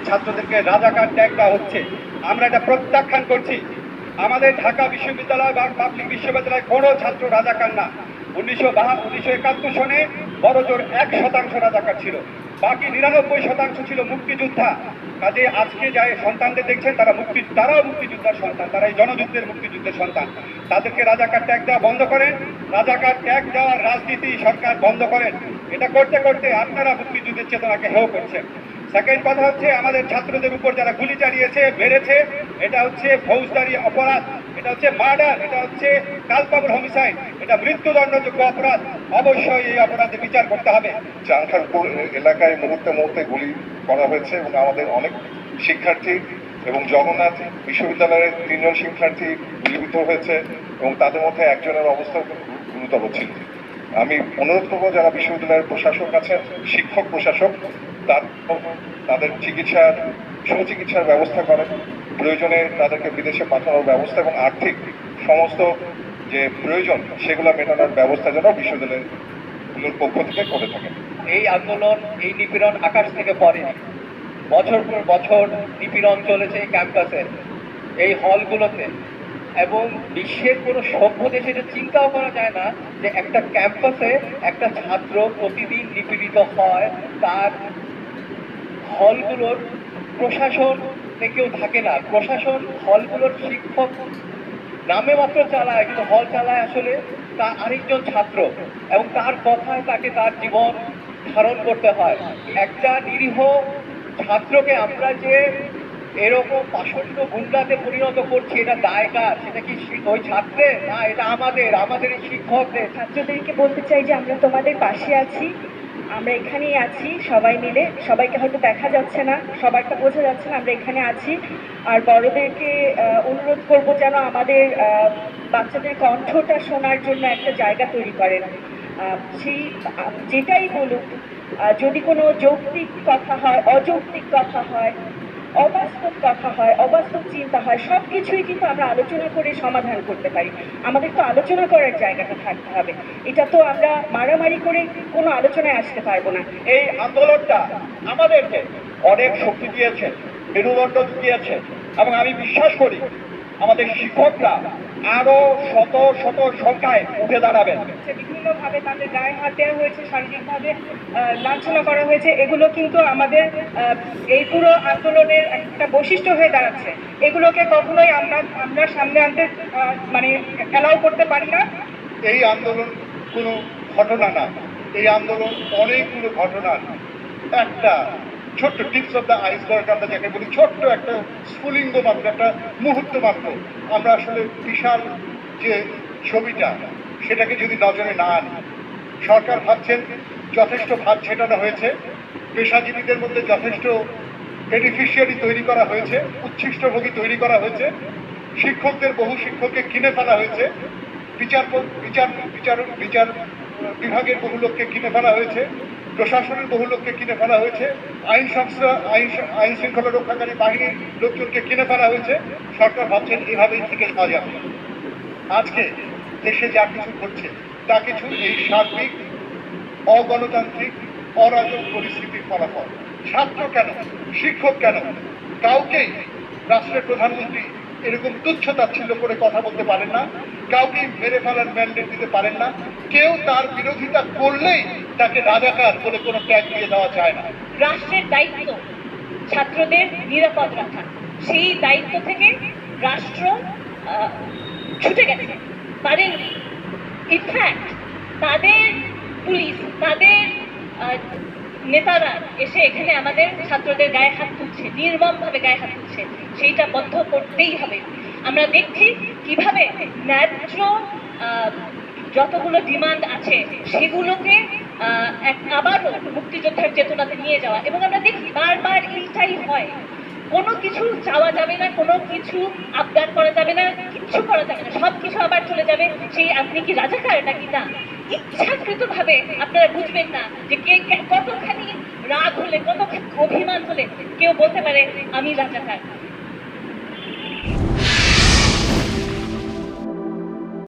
ছাত্রদেরকে রাজাকার ট্যাগ দেওয়া হচ্ছে। আমরা এটা প্রত্যাখ্যান করছি। আমাদের ঢাকা বিশ্ববিদ্যালয় বা পাবলিক বিশ্ববিদ্যালয় কোনো ছাত্র রাজাকার না। উনিশশো বাহা উনিশশো একাত্তর সনে বড় জোর এক শতাংশ রাজাকার ছিল। বাকি নিরানব্বই শতাংশ ছিল মুক্তিযোদ্ধা। কাজে আজকে যাই সন্তানদের দেখছেন, তারা মুক্তি, তারাও মুক্তিযোদ্ধার সন্তান, তারা এই জনযুদ্ধের মুক্তিযুদ্ধের সন্তান। তাদেরকে রাজাকার ট্যাগ দেওয়া বন্ধ করেন। রাজাকার ট্যাগ দেওয়ার রাজনীতি সরকার বন্ধ করেন। এটা করতে করতে আপনারা মুক্তিযুদ্ধের চেতনাকে হেয় করছেন। সেকেন্ড কথা হচ্ছে আমাদের ছাত্রদের উপর যারা গুলি চালিয়েছে, মেরেছে, এটা হচ্ছে ফৌজদারি অপরাধ, এটা হচ্ছে মার্ডার, এটা হচ্ছে কালপাবুল হোমিসাইড এটা মৃত্যুদণ্ডযোগ্য অপরাধ, অবশ্যই এই অপরাধে বিচার করতে হবে। চাংখারপুর এলাকায় মুহূর্তে মুহূর্তে গুলি করা হয়েছে এবং আমাদের অনেক শিক্ষার্থী এবং জগন্নাথ বিশ্ববিদ্যালয়ের তিনজন শিক্ষার্থী গুলিবিদ্ধ হয়েছে এবং তাদের মধ্যে একজনের অবস্থা গুরুতর ছিল। আমি অনুরোধ করব যারা বিশ্ববিদ্যালয়ের প্রশাসক আছেন, শিক্ষক প্রশাসক তাদের চিকিৎসার, সুচিকিৎসার ব্যবস্থা করেন। প্রয়োজনে তাদেরকে বিদেশে পাঠানোর ব্যবস্থা এবং আর্থিক সমস্ত যে প্রয়োজন, সেগুলো মেটানোর ব্যবস্থা যেন বিশ্ববিদ্যালয়গুলোর পক্ষ থেকে করে থাকেন এই আন্দোলন, এই নিপীড়ন আকাশ থেকে পড়েনি। বছর পর বছর নিপীড়ন চলেছে এই ক্যাম্পাসে, এই হলগুলোতে। এবং বিশ্বের কোনো সভ্য দেশে এটা চিন্তাও করা যায় না যে একটা ক্যাম্পাসে একটা ছাত্র প্রতিদিন নিপীড়িত হয়, তার হলগুলোর প্রশাসন কেউ থাকে না। প্রশাসন হলগুলোর শিক্ষক নামে মাত্র চালায়, কিন্তু হল চালায় আসলে তা আরেকজন ছাত্র এবং তার কথায় তাকে তার জীবন ধারণ করতে হয়। একটা নিরীহ ছাত্রকে আমরা যে এরকম পাষণ্ড গুন্ডাতে পরিণত করছি, এটা দায়কার সেটা কি ওই ছাত্রের? না, এটা আমাদের আমাদের শিক্ষকদের। ছাত্রদেরকে বলতে চাই যে আমরা তোমাদের পাশে আছি। আমরা এখানেই আছি, সবাই মিলে। সবাইকে হয়তো দেখা যাচ্ছে না সবাইকে বোঝা যাচ্ছে না, আমরা এখানে আছি। আর বড়দেরকে অনুরোধ করব যেন আমাদের বাচ্চাদের কণ্ঠটা শোনার জন্য একটা জায়গা তৈরি করেন। সেই, যেটাই বলুক যদি কোনো যৌক্তিক কথা হয়, অযৌক্তিক কথা হয়, অবাস্তব কথা হয় অবাস্তব চিন্তা হয় সব কিছুই কিন্তু আমরা আলোচনা করে সমাধান করতে পারি। আমাদের তো আলোচনা করার জায়গাটা থাকতে হবে। এটা তো আমরা মারামারি করে কোনো আলোচনায় আসতে পারব না। এই আন্দোলনটা আমাদেরকে অনেক শক্তি দিয়েছে, মেরুদণ্ড দিয়েছে এবং আমি বিশ্বাস করি আমাদের শিক্ষকরা আরও শত শত সংখ্যায় উঠে দাঁড়াবেন। বিভিন্নভাবে তাদের গায়ে হাত দেওয়া হয়েছে শারীরিকভাবে লাঞ্ছনা করা হয়েছে। এগুলো কিন্তু আমাদের এই পুরো আন্দোলনের একটা বৈশিষ্ট্য হয়ে দাঁড়াচ্ছে। এগুলোকে কখনোই আমরা আমরা সামনে আনতে মানে অ্যালাউ করতে পারি না। এই আন্দোলন কোনো ঘটনা না। এই আন্দোলন অনেকগুলো ঘটনার। একটা ছোট্ট টিপস অফ দ্য আইসবার্গ আমরা যাকে বলি, ছোট্ট একটা স্ফুলিঙ্গ মাত্র, একটা মুহূর্ত মাত্র। আমরা আসলে বিশাল যে ছবিটা, সেটাকে যদি নজরে না আনি। সরকার ভাবছেন যথেষ্ট ভাত ছেটানো হয়েছে। পেশাজীবীদের মধ্যে যথেষ্ট বেনিফিশিয়ারি তৈরি করা হয়েছে, উচ্ছিষ্টভোগী তৈরি করা হয়েছে। শিক্ষকদের বহু শিক্ষককে কিনে ফেলা হয়েছে। বিচার বিচার বিচার বিচার বিভাগের বহু লোককে কিনে ফেলা হয়েছে। প্রশাসনের বহু লোককে কিনে ফেলা হয়েছে। আইন সংস্থা, আইন আইন শৃঙ্খলা রক্ষাকারী বাহিনীর লোকজনকে কিনে ফেলা হয়েছে। সরকার ভাবছেন এভাবেই থেকে যাওয়া যাবে। আজকে দেশে যা কিছু ঘটছে, তা কিছু এই সার্বিক, অগণতান্ত্রিক, অরাজক পরিস্থিতির ফলাফল। ছাত্র কেন? শিক্ষক কেন? কাউকেই রাষ্ট্রের প্রধানমন্ত্রী এরকম তুচ্ছ তাচ্ছিল্য করে কথা বলতে পারেন না, কাউকে মেরে ফেলার ম্যান্ডেট দিতে পারেন না, কেউ তার বিরোধিতা করলেই তাকে রাজাকার বলে কোনো ট্যাগ দিয়ে দেওয়া যায় না। রাষ্ট্রের দায়িত্ব ছাত্রদের নিরাপদ রাখা সেই দায়িত্ব থেকে রাষ্ট্র ছুটে গেছে। পারেননি ইনফ্যাক্ট তাদের পুলিশ, তাদের নেতারা এসে এখানে আমাদের ছাত্রদের গায়ে হাত তুলছে, নির্মমভাবে গায়ে হাত তুলছে। সেইটা বন্ধ করতেই হবে। আমরা দেখছি কীভাবে ন্যায্য যতগুলো ডিমান্ড আছে, সেগুলোকে আবারও মুক্তিযোদ্ধার চেতনাতে নিয়ে যাওয়া। এবং আমরা দেখি বারবার এইটাই হয়। কোনো কিছু চাওয়া যাবে না, কোনো কিছু আবদার করা যাবে না, কিচ্ছু করা যাবে না। সব কিছু আবার চলে যাবে। সেই আপনি কি রাজাকার নাকি না? ইচ্ছাকৃত ভাবে আপনারা বুঝবেন না যে কে কে- কতখানি রাগ হলে, কতখানি অভিমান হলে কেউ বলতে পারে, আমি রাজাকার।